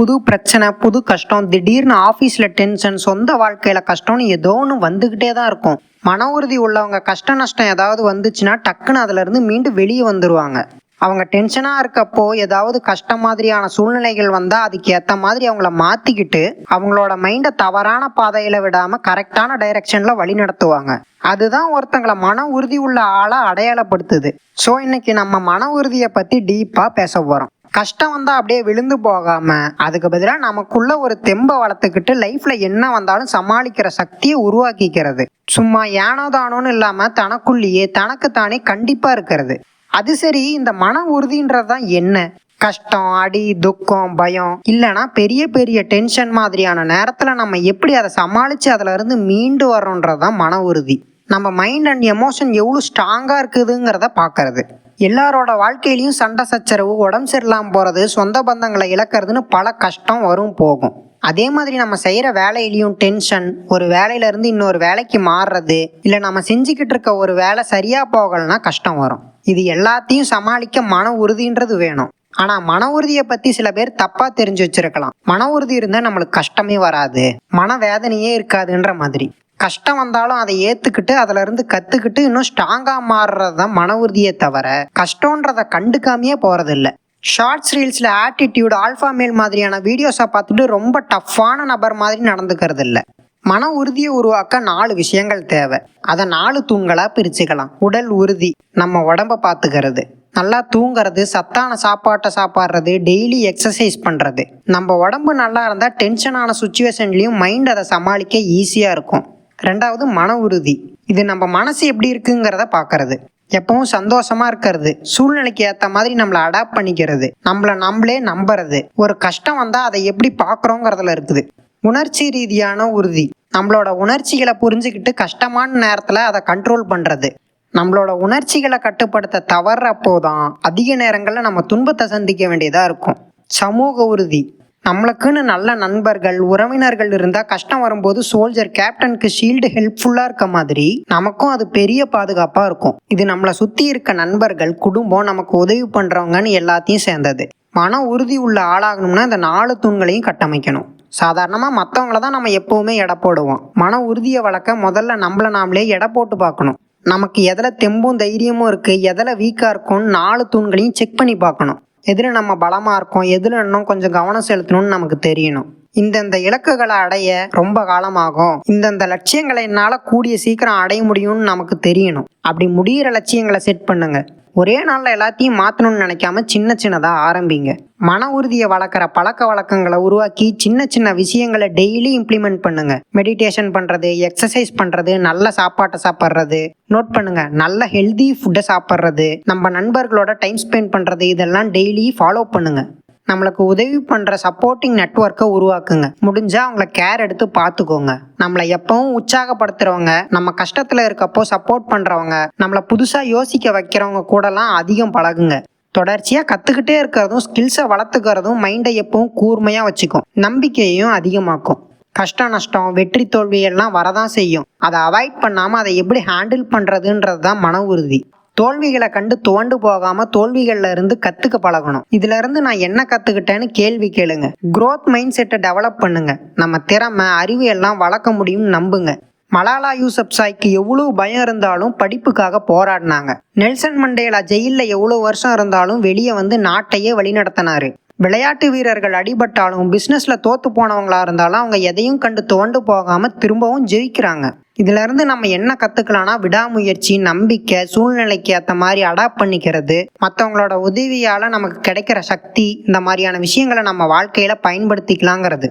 புது பிரச்சனை புது கஷ்டம் திடீர்னு ஆஃபீஸில் டென்ஷன் சொந்த வாழ்க்கையில் கஷ்டம்னு ஏதோ ஒன்று வந்துக்கிட்டே தான் இருக்கும். மன உறுதி உள்ளவங்க கஷ்ட நஷ்டம் ஏதாவது வந்துச்சுன்னா டக்குன்னு அதுலேருந்து மீண்டும் வெளியே வந்துடுவாங்க அவங்க டென்ஷனாக இருக்கப்போ ஏதாவது கஷ்டம் மாதிரியான சூழ்நிலைகள் வந்தால் அதுக்கு ஏற்ற மாதிரி அவங்கள மாற்றிக்கிட்டு அவங்களோட மைண்டை தவறான பாதையில் விடாமல் கரெக்டான டைரக்ஷனில் வழி நடத்துவாங்க. அதுதான் ஒருத்தங்களை மன உறுதி உள்ள ஆளாக அடையாளப்படுத்துது. ஸோ இன்னைக்கு நம்ம மன உறுதியை பற்றி டீப்பாக பேச போகிறோம் கஷ்டம் வந்தால் அப்படியே விழுந்து போகாமல் அதுக்கு பதிலாக நமக்குள்ள ஒரு தெம்பை வளர்த்துக்கிட்டு லைஃப்பில் என்ன வந்தாலும் சமாளிக்கிற சக்தியை உருவாக்கிக்கிறது. சும்மா ஏனோ தானோன்னு இல்லாமல் தனக்குள்ளேயே தனக்குத்தானே கண்டிப்பாக இருக்கிறது. அது சரி இந்த மன உறுதின்றது தான் என்ன? கஷ்டம் அடி துக்கம் பயம். இல்லைன்னா பெரிய பெரிய டென்ஷன் மாதிரியான நேரத்தில் நம்ம எப்படி அதை சமாளித்து அதிலிருந்து மீண்டு வரோன்றது தான் மன உறுதி. நம்ம மைண்ட் அண்ட் எமோஷன் எவ்வளோ ஸ்ட்ராங்காக இருக்குதுங்கிறத பார்க்கறது எல்லாரோட வாழ்க்கையிலையும் சண்டை சச்சரவு உடம்பு சரியில்லாமல் போகிறது சொந்த பந்தங்களை இழக்கிறதுன்னு பல கஷ்டம் வரும் போகும். அதே மாதிரி நம்ம செய்கிற வேலையிலையும் டென்ஷன் ஒரு வேலையிலேருந்து இன்னொரு வேலைக்கு மாறுறது இல்லை நம்ம செஞ்சுக்கிட்டு இருக்க ஒரு வேலை சரியாக போகலைன்னா கஷ்டம் வரும். இது எல்லாத்தையும் சமாளிக்க மன உறுதின்றது வேணும். ஆனால் மன உறுதியை பற்றி சில பேர் தப்பாக தெரிஞ்சு வச்சிருக்கலாம். மன உறுதி இருந்தால் நம்மளுக்கு கஷ்டமே வராது. மன வேதனையே இருக்காதுன்ற மாதிரி. கஷ்டம் வந்தாலும் அதை ஏற்றுக்கிட்டு அதிலிருந்து கற்றுக்கிட்டு இன்னும் ஸ்ட்ராங்காக மாறுறது தான் மன உறுதியை தவிர கஷ்டன்றதை கண்டுக்காமையே போகிறதில்ல ஷார்ட்ஸ் ரீல்ஸில் ஆட்டிடியூட் ஆல்ஃபா மேல் மாதிரியான வீடியோஸை பார்த்துட்டு ரொம்ப டஃப்பான நபர் மாதிரி நடந்துக்கிறது இல்லை மன உறுதியை உருவாக்க நாலு விஷயங்கள் தேவை. அதை நாலு தூண்களாக பிரிச்சுக்கலாம். உடல் உறுதி நம்ம உடம்ப பார்த்துக்கிறது. நல்லா தூங்குறது சத்தான சாப்பாட்டை சாப்பாடுறது டெய்லி எக்ஸசைஸ் பண்ணுறது நம்ம உடம்பு நல்லா இருந்தால் டென்ஷனான சுச்சுவேஷன்லேயும் மைண்ட் அதை சமாளிக்க ஈஸியாக இருக்கும். ரெண்டாவது மன உறுதி. இது நம்ம மனசு எப்படி இருக்குங்கிறத பார்க்கறது எப்பவும் சந்தோஷமா இருக்கிறது. சூழ்நிலைக்கு ஏற்ற மாதிரி நம்மளை அடாப்ட் பண்ணிக்கிறது. நம்மளை நம்மளே நம்புறது. ஒரு கஷ்டம் வந்தால் அதை எப்படி பார்க்குறோங்கிறதுல இருக்குது. உணர்ச்சி ரீதியான உறுதி. நம்மளோட உணர்ச்சிகளை புரிஞ்சுக்கிட்டு கஷ்டமான நேரத்தில் அதை கண்ட்ரோல் பண்ணுறது நம்மளோட உணர்ச்சிகளை கட்டுப்படுத்த தவறுறப்போ தான் அதிக நேரங்களில் நம்ம துன்பத்தை சந்திக்க வேண்டியதாக இருக்கும். சமூக உறுதி. நம்மளுக்குன்னு நல்ல நண்பர்கள் உறவினர்கள் இருந்தால் கஷ்டம் வரும்போது சோல்ஜர் கேப்டனுக்கு ஷீல்டு ஹெல்ப்ஃபுல்லாக இருக்க மாதிரி நமக்கும் அது பெரிய பாதுகாப்பாக இருக்கும். இது நம்மளை சுற்றி இருக்க நண்பர்கள் குடும்பம் நமக்கு உதவி பண்ணுறவங்கன்னு எல்லாத்தையும் சேர்ந்தது. மன உறுதி உள்ள ஆளாகணும்னா இந்த நாலு தூண்களையும் கட்டமைக்கணும். சாதாரணமாக மற்றவங்கள தான் நம்ம எப்போவுமே எடை போடுவோம். மன உறுதியை வளர்க்க முதல்ல நம்மளை நாமளே எடை போட்டு பார்க்கணும். நமக்கு எதில் தெம்பும் தைரியமும் இருக்குது எதில் வீக்காக இருக்கும்னு நாலு தூண்களையும் செக் பண்ணி பார்க்கணும். எதில் நம்ம பலமாக இருக்கோம் எதில் இன்னும் கொஞ்சம் கவனம் செலுத்தணும்னு நமக்கு தெரியணும். இந்தந்த இலக்குகளை அடைய ரொம்ப காலமாகும். இந்தந்த லட்சியங்களை என்னால் கூடிய சீக்கிரம் அடைய முடியும்னு நமக்கு தெரியணும். அப்படி முடிகிற லட்சியங்களை செட் பண்ணுங்க. ஒரே நாளில் எல்லாத்தையும் மாற்றணும்னு நினைக்காம சின்ன சின்னதாக ஆரம்பிங்க. மன உறுதியை வளர்க்குற பழக்க வழக்கங்களை உருவாக்கி சின்ன சின்ன விஷயங்களை டெய்லி இம்ப்ளிமெண்ட் பண்ணுங்க. மெடிடேஷன் பண்ணுறது எக்ஸசைஸ் பண்ணுறது நல்ல சாப்பாட்டை சாப்பிட்றது. நோட் பண்ணுங்க. நல்ல ஹெல்தி ஃபுட்டை சாப்பிட்றது. நம்ம நண்பர்களோட டைம் ஸ்பெண்ட் பண்ணுறது இதெல்லாம் டெய்லி ஃபாலோ பண்ணுங்க. நம்மளுக்கு உதவி பண்ணுற சப்போர்ட்டிங் நெட்ஒர்க்கை உருவாக்குங்க. முடிஞ்சால் அவங்கள கேர் எடுத்து பார்த்துக்கோங்க நம்மளை எப்பவும் உற்சாகப்படுத்துகிறவங்க நம்ம கஷ்டத்தில் இருக்கப்போ சப்போர்ட் பண்ணுறவங்க நம்மளை புதுசாக யோசிக்க வைக்கிறவங்க கூடலாம் அதிகம் பழகுங்க. தொடர்ச்சியாக கற்றுக்கிட்டே இருக்கிறதும் ஸ்கில்ஸை வளர்த்துக்கிறதும் மைண்டை எப்பவும் கூர்மையாக வச்சுக்கும். நம்பிக்கையையும் அதிகமாக்கும். கஷ்ட நஷ்டம் வெற்றி தோல்வி எல்லாம் வரதான் செய்யும். அதை அவாய்ட் பண்ணாமல் அதை எப்படி ஹேண்டில் பண்ணுறதுன்றது தான் மன உறுதி. தோல்விகளை கண்டு துவண்டு போகாம தோல்விகள்ல இருந்து கத்துக்க பழகணும். இதுல இருந்து நான் என்ன கத்துக்கிட்டேன்னு கேள்வி கேளுங்க. குரோத் மைண்ட் செட்டை டெவலப் பண்ணுங்க. நம்ம திறமை அறிவு எல்லாம் வளர்க்க முடியும்னு நம்புங்க. மலாலா யூசப் சாய்க்கு எவ்வளவு பயம் இருந்தாலும் படிப்புக்காக போராடினாங்க. நெல்சன் மண்டேலா ஜெயிலில் எவ்வளவு வருஷம் இருந்தாலும் வெளியே வந்து நாட்டையே வழிநடத்தினாரு. விளையாட்டு வீரர்கள் அடிபட்டாலும் பிஸ்னஸ்ல தோத்து போனவங்களா இருந்தாலும் அவங்க எதையும் கண்டு துவண்டு போகாம திரும்பவும் ஜெயிக்கிறாங்க. இதிலிருந்து நம்ம என்ன கற்றுக்கலாம்னா விடாமுயற்சி நம்பிக்கை சூழ்நிலைக்கு ஏற்ற மாதிரி அடாப்ட் பண்ணிக்கிறது. மற்றவங்களோட உதவியால் நமக்கு கிடைக்கிற சக்தி இந்த மாதிரியான விஷயங்களை நம்ம வாழ்க்கையில் பயன்படுத்திக்கலாங்கிறது.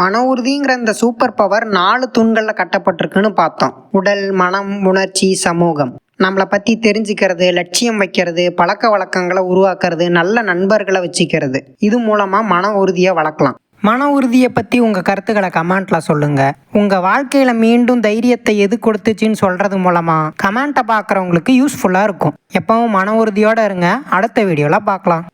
மன உறுதிங்கிற இந்த சூப்பர் பவர் நாலு தூண்களில் கட்டப்பட்டிருக்குன்னு பார்த்தோம். உடல் மனம் உணர்ச்சி சமூகம். நம்மளை பற்றி தெரிஞ்சுக்கிறது லட்சியம் வைக்கிறது பழக்க வழக்கங்களை உருவாக்குறது நல்ல நண்பர்களை வச்சுக்கிறது. இது மூலமாக மன உறுதியை வளர்க்கலாம். மன உறுதியை பற்றி உங்கள் கருத்துக்களை கமெண்ட்டில் சொல்லுங்கள் உங்கள் வாழ்க்கையில் மீண்டும் தைரியத்தை எது கொடுத்துச்சின்னு சொல்கிறது மூலமாக கமெண்ட்டை பார்க்குறவங்களுக்கு யூஸ்ஃபுல்லாக இருக்கும். எப்பவும் மன உறுதியோடு இருங்க. அடுத்த வீடியோவில் பார்க்கலாம்.